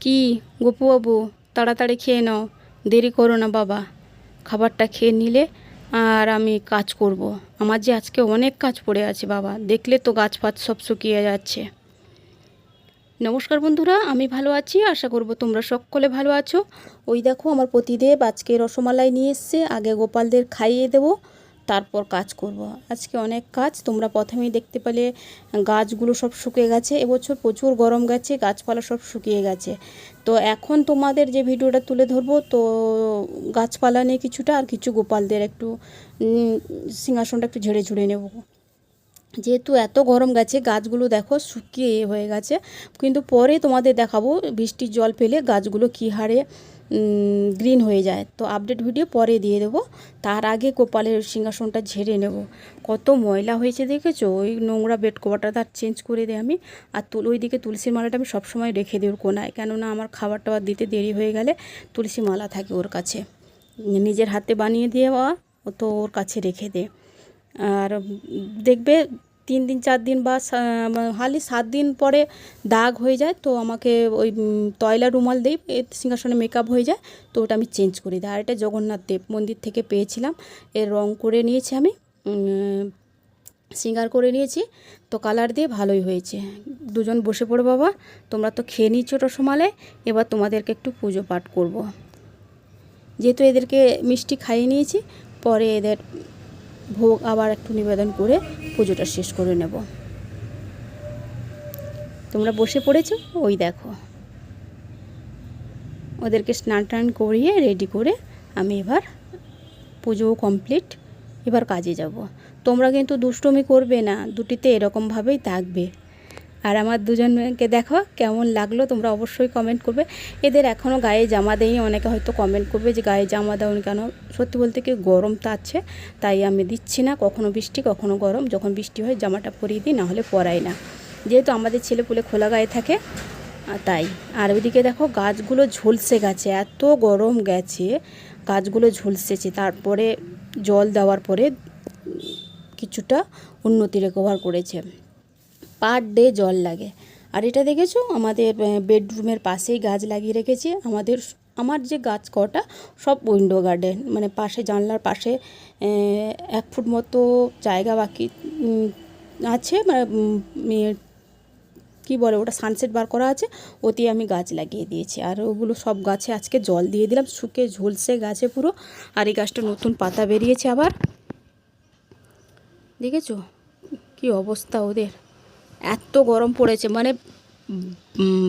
কি গপুবাবু তাড়াতাড়ি খেয়ে নাও। দেরি করো না বাবা। খাবারটা খেয়ে নিলে আর আমি কাজ করব। আমার যে আজকে অনেক কাজ পড়ে আছে বাবা। দেখলে তো গাছ ফাছ সব শুকিয়ে যাচ্ছে। নমস্কার বন্ধুরা, আমি ভালো আছি। আশা করব তোমরা সকলে ভালো আছো। ওই দেখো, আমার প্রতিদেব আজকে রসমালাই নিয়ে এসছে। আগে গোপালদের খাইয়ে দেবো। তারপর কাজ করব। আজকে অনেক কাজ, তোমরা প্রথমেই দেখতে পেলে গাছগুলো সব শুকিয়ে গেছে, এবছর প্রচুর গরম গেছে, গাছপালা সব শুকিয়ে গেছে তো এখন তোমাদের যে ভিডিওটা তুলে ধরবো, তো গাছপালা নিয়ে কিছুটা আর কিছু গোপালদের একটু সিংহাসনটা একটু ঝেড়ে ঝুড়ে নেব যেহেতু এত গরম গেছে, গাছগুলো দেখো শুকিয়ে হয়ে গেছে, কিন্তু পরে তোমাদের দেখাবো বৃষ্টির জল পেলে গাছগুলো কী হারে গ্রিন হয়ে যায়। তো আপডেট ভিডিও পরে দিয়ে দেবো। তার আগে গোপালের সিংহাসনটা ঝেড়ে নেব। কত ময়লা হয়েছে দেখেছ? ওই নোংরা বেড কভারটা তার চেঞ্জ করে দিই আমি। আর তুল, ওইদিকে তুলসী মালাটা আমি সবসময় রেখে দিই ওর কোনায়। কেননা আমার খাবার টাবার দিতে দেরি হয়ে গেলে তুলসী মালা থাকে ওর কাছে। নিজের হাতে বানিয়ে দেওয়া ও তো ওর কাছে রেখে দে। আর দেখবে তিন দিন, চার দিন বা হালি সাত দিন পরে দাগ হয়ে যায়, তো আমাকে ওই তয়লা রুমাল দিই সিংহাসনে মেকআপ হয়ে যায়, তো ওটা আমি চেঞ্জ করে দিই আর এটা জগন্নাথ দেব মন্দির থেকে পেয়েছিলাম, এর রং করে নিয়েছি আমি সিঙ্গার করে নিয়েছি, তো কালার দিয়ে ভালোই হয়েছে দুজন বসে পড়ো বাবা, তোমরা তো খেয়ে নিচ্ছ রসমালাই এবার তোমাদেরকে একটু পুজো পাঠ করব। যেহেতু এদেরকে মিষ্টি খাইয়ে নিয়েছি, পরে এদের ভোগ আবার একটু নিবেদন করে পুজোটা শেষ করে নেব। তোমরা বসে পড়েছো? ওই দেখো। ওদেরকে স্নান টান করিয়ে রেডি করে আমি এবার পুজো কমপ্লিট এবার কাজে যাব। তোমরা কিন্তু দুষ্টমি করবে না, দুটিতে এরকমভাবেই থাকবে। আর আমার দুজনকে দেখো কেমন লাগল, তোমরা অবশ্যই কমেন্ট করবে। এদের এখনও গায়ে জামা দেয়নি, অনেকে হয়তো কমেন্ট করবে যে গায়ে জামা দাওনি কেন? সত্যি বলতে কি গরম তো আছে, তাই আমি দিচ্ছি না, কখনো বৃষ্টি, কখনো গরম, যখন বৃষ্টি হয় জামাটা পরিয়ে দিই, নাহলে পরাই না। যেহেতু আমাদের ছেলে পুলে খোলা গায়ে থাকে তাই। আর ওইদিকে দেখো গাছগুলো ঝলসে গেছে, এত গরম গেছে, গাছগুলো ঝলসেছে। তারপরে জল দেওয়ার পরে কিছুটা উন্নতি রেকভার করেছে। পার ডে জল লাগে। আর এটা দেখেছ? আমাদের বেডরুমের পাশেই গাছ লাগিয়ে রেখেছি। আমাদের, আমার যে গাছ কটা, সব উইন্ডো গার্ডেন। মানে পাশে জানলার পাশে এক ফুট মতো জায়গা বাকি আছে। মানে কি বলে, ওটা সানসেট বার করা আছে। ওতে আমি গাছ লাগিয়ে দিয়েছি। আর ওগুলো সব গাছে আজকে জল দিয়ে দিলাম। শুকে ঝলসে গাছে পুরো। আর এই গাছটা নতুন পাতা বেরিয়েছে আবার। দেখেছ? কি অবস্থা ওদের। এত গরম পড়েছে মানে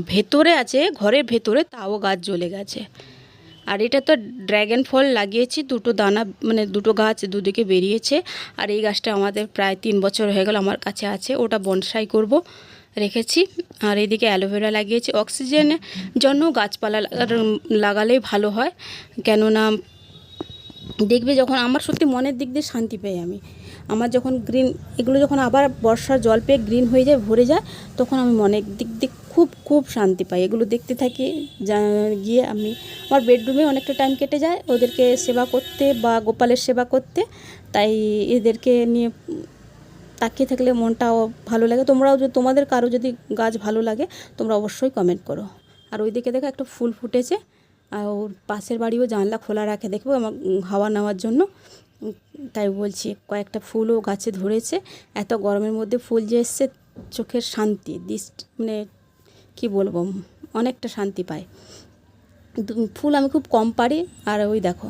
ভেতরে আছে, ঘরের ভেতরে, তাও গাছ জ্বলে গেছে। আর এটা তো ড্র্যাগন ফল লাগিয়েছি, দুটো দানা মানে দুটো গাছ দুদিকে বেরিয়েছে। আর এই গাছটা আমাদের প্রায় তিন বছর হয়ে গেল আমার কাছে আছে, ওটা বনসাই করব, রেখেছি। আর এইদিকে অ্যালোভেরা লাগিয়েছি অক্সিজেনের জন্য গাছপালা লাগালেই ভালো হয়। কেননা, দেখবে যখন, আমার সত্যি মনের দিক দিয়ে শান্তি পাই আমি। আমার যখন গ্রিন এগুলো যখন আবার বর্ষার জল পেয়ে গ্রিন হয়ে যায়, ভরে যায়, তখন আমি মনের দিক দিয়ে খুব খুব শান্তি পাই। এগুলো দেখতে থাকি গিয়ে আমি, আমার বেডরুমে অনেকটা টাইম কেটে যায়, ওদেরকে সেবা করতে বা গোপালের সেবা করতে। তাই এদেরকে নিয়ে তাকিয়ে থাকলে মনটাও ভালো লাগে। তোমরাও যদি, তোমাদের কারও যদি গাছ ভালো লাগে, তোমরা অবশ্যই কমেন্ট করো। আর ওইদিকে দেখো একটা ফুল ফুটেছে, আর ওর পাশের বাড়িও জানলা খোলা রাখে, দেখব আমার হাওয়া নেওয়ার জন্য। তাই বলছি, কয়েকটা ফুলও গাছে ধরেছে। এত গরমের মধ্যে ফুল যে এসছে, চোখের শান্তি দৃষ্টি মানে কি বলব, অনেকটা শান্তি পায়। ফুল আমি খুব কম পারি, আর ওই দেখো।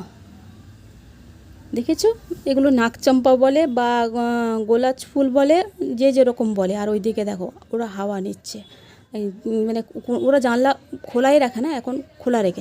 দেখেছ? এগুলো নাকচম্পা বলে বা গোলাপ ফুল বলে, যে যেরকম বলে, আর ওই দিকে দেখো, ওরা হাওয়া নিচ্ছে। মানে ওরা জানলা খোলাই রাখে না, এখন খোলা রেখে